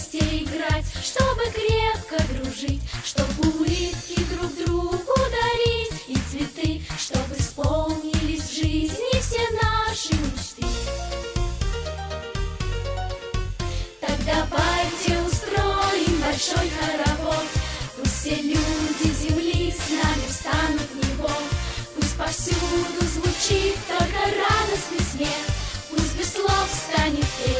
вместе играть, чтобы крепко дружить, чтобы улыбки друг другу дарить и цветы, чтобы исполнились в жизни все наши мечты. Так давайте устроим большой хоровод, пусть все люди земли с нами встанут в него, пусть повсюду звучит только радостный смех, пусть без слов станет петь.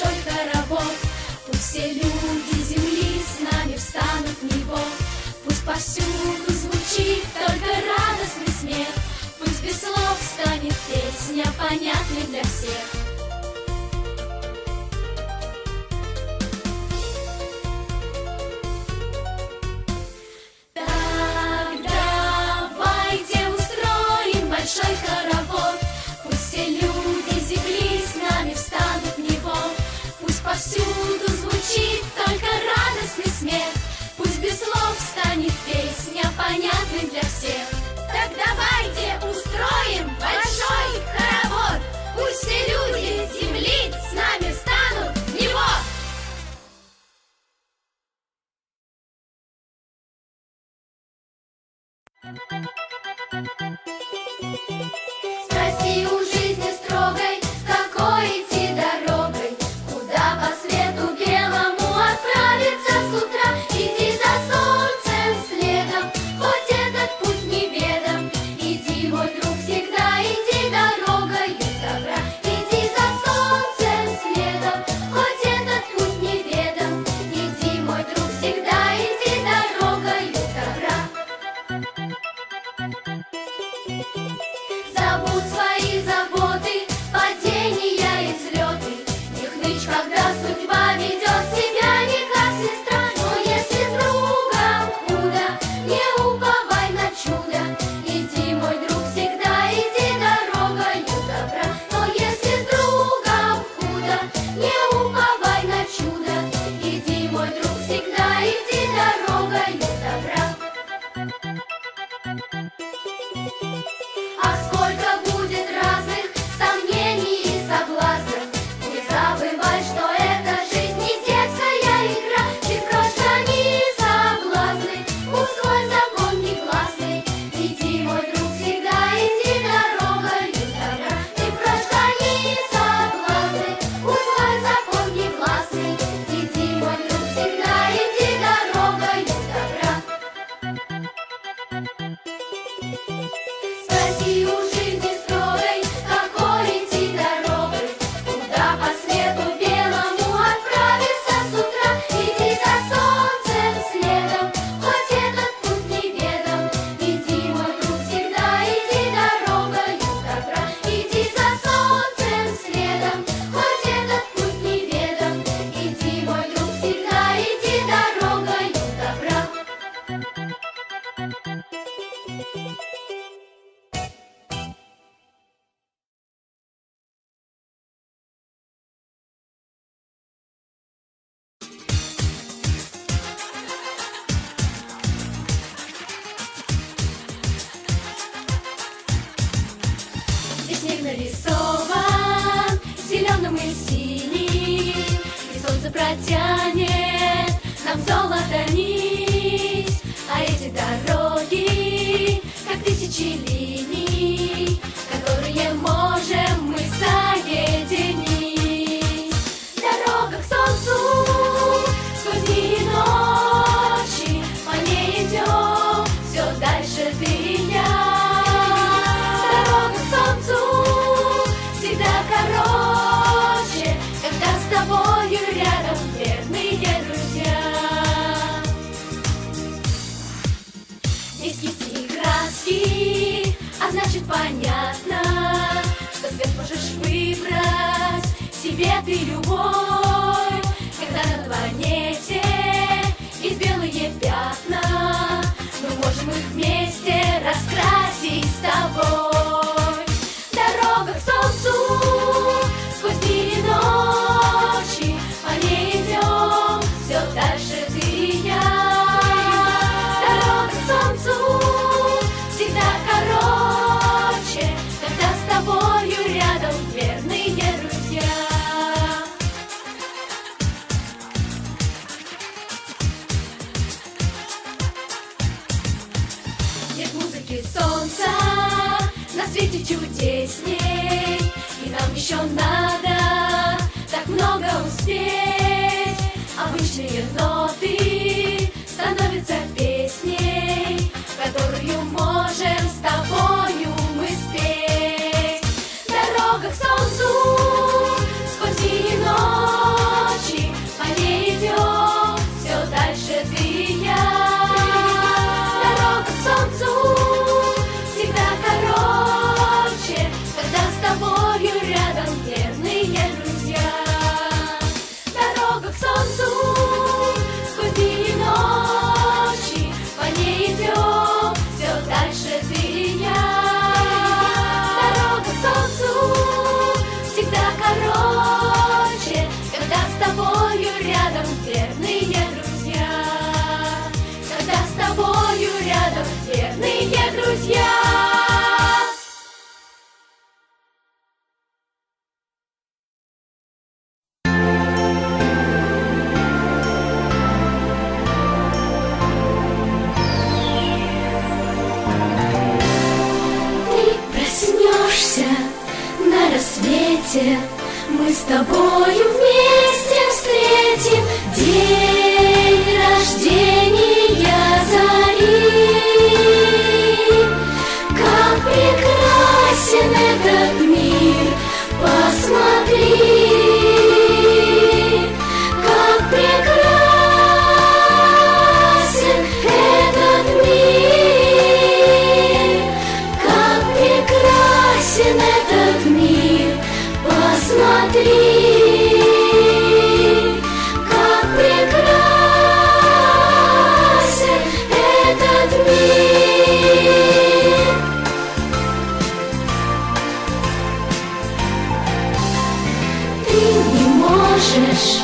большой хоровод, пусть все люди доступным для всех. Так давайте устроим большой хоровод. Пусть все люди земли с нами станут в него. Radio потянет нам золото нить, а эти дороги, как тысячи лет. можешь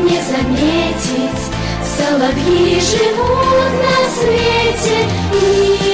не заметить Соловьи живут на свете и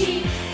cheek.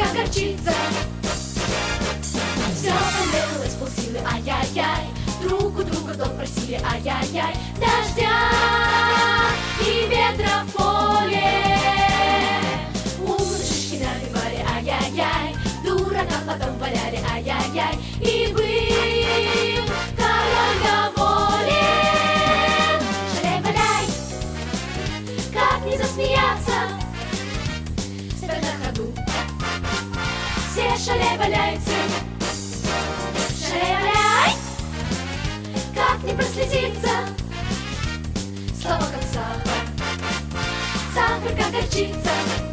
как горчица. Все понравилось полсилы, ай-яй-яй. Друг у друга дом просили, ай-яй-яй. Дождя и ветра в поле. У шишки набивали, ай-яй-яй. Дурака потом валяли, ай-яй-яй. И были шевеляется, шевеляй, как не проследиться. слово как сахар, сахар как горчица.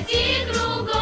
Кстати, кругом.